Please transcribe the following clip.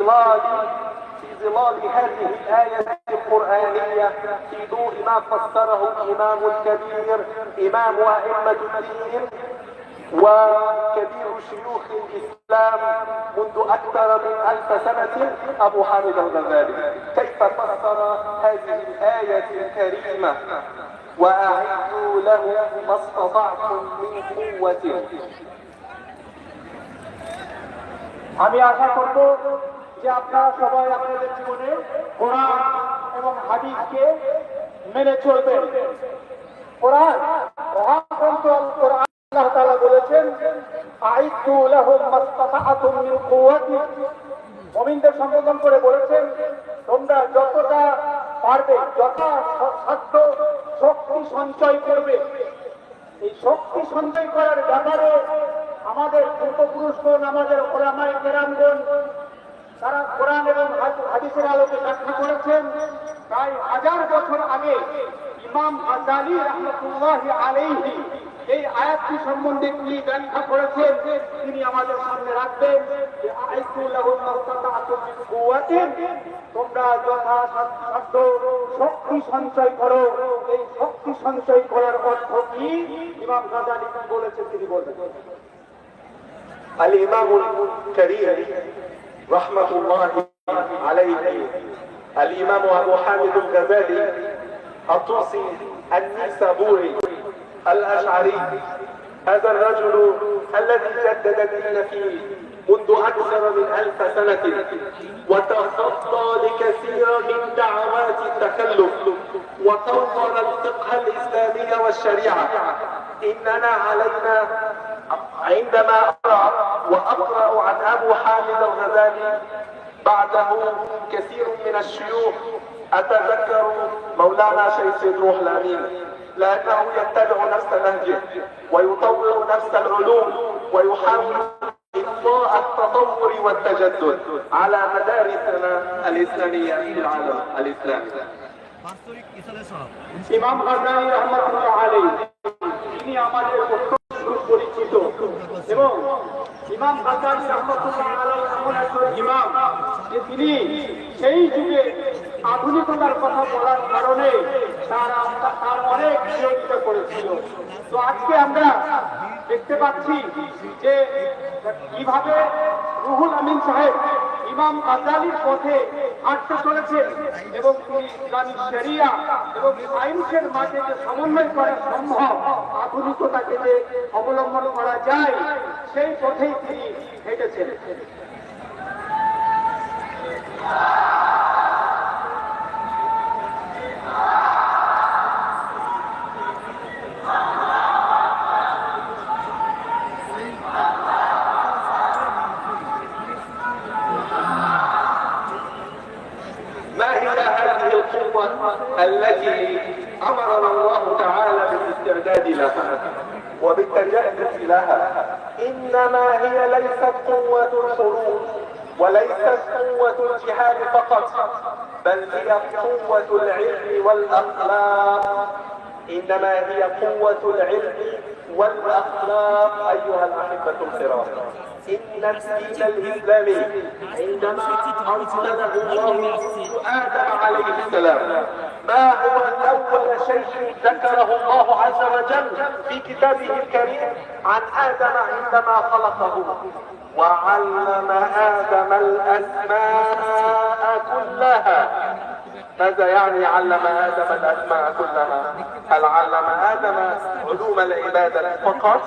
ظلال في ظلال هذه الآية القرآنية في ضوء ما فسره الإمام الكبير إمام أئمة الدين وكبير شيوخ الإسلام منذ أكثر من ألف سنة أبو حامد الغزالي كيف فسر هذه الآية الكريمة وأعدوا له ما استطعتم من قوة আমি আশা করব যে আপনারা সবাই আপনাদের জীবনে কোরআন এবং হাদিসকে মেনে চলবেন। কোরআন, মহাগ্রন্থ কোরআন আল্লাহ তাআলা বলেছেন আইতু লাহুম মিন কুওয়াতি। মুমিনদের সম্বোধন করে বলেছেন, তোমরা যতটা পারবে, যথা সাধ্য শক্তি সঞ্চয় করবে। এই শক্তি সঞ্চয় করার ব্যাপারে আমাদের পূর্বপুরুষগণ, আমাদের ওলামাই কেরামগণ তারা কোরআন এবং হাদিসের আলোকে ব্যাখ্যা করেছেন। তাই হাজার বছর আগে ইমাম আজালি রহমতুল্লাহ আলাইহি এই আয়াতটি সম্বন্ধে তিনি ব্যাখ্যা করেছেন। তিনি আমাদের সামনে রাখবেন যে আইসুল্লাহ তোমরা যথাসাধ্য শক্তি সঞ্চয় করো। এই শক্তি সঞ্চয় করার অর্থ কি? ইমাম গাজালি বলেছেন তিনি বলেছেন আল ইমামুল কারিম رحمة الله عليه. الإمام أبو حامد الغزالي الطوسي النيسابوري الأشعري. هذا الرجل الذي جدد الدين فيه منذ أكثر من ألف سنة وتصدى لكثير من دعوات التخلف وطور الفقه الإسلامي والشريعة. إننا علينا عندما أقرأ وأقرأ عن أبو حامد الغزالي بعده كثير من الشيوخ أتذكر مولانا شيخ روح الأمين لأنه يتبع نفس نهجه ويطور نفس العلوم ويحاول إطفاء التطور والتجدد على مدارسنا الإسلامية في العالم الإسلامي বাস্তবিক ইসালে সব ইমাম গাজালি রহমতুল্লাহ আলাইহি তিনি আমাদের অত্যন্ত সুপরিচিত এবং ইমাম ইমাম, যে তিনি সেই যুগে আধুনিকতার কথা বলার কারণে তার তার অনেক বিরোধিতা করেছিল। তো আজকে আমরা দেখতে পাচ্ছি যে কীভাবে রুহুল আমিন সাহেব ইমাম গাজালির পথে হাঁটতে চলেছেন এবং শরিয়া এবং আইনসের মাঝে যে সমন্বয় করা সম্ভব, আধুনিকতাকে যে অবলম্বন করা যায়, সেই পথেই তিনি হেঁটেছেন। التي أمرنا الله تعالى بالاستعداد لها وبالتجهز لها. إنما هي ليست قوة الحروب وليست قوة الجهاد فقط بل هي قوة العلم والأخلاق. إنما هي قوة العلم والأخلاق أيها الأحبة الكرام. إن الدين الإسلامي عندما أرسله الله آدم عليه السلام ما هو أول شيء ذكره الله عز وجل في كتابه الكريم؟ عن آدم عندما خلقه. وعلم آدم الأسماء كلها. ماذا يعني علم آدم الأسماء كلها؟ هل علم آدم علوم العبادة فقط؟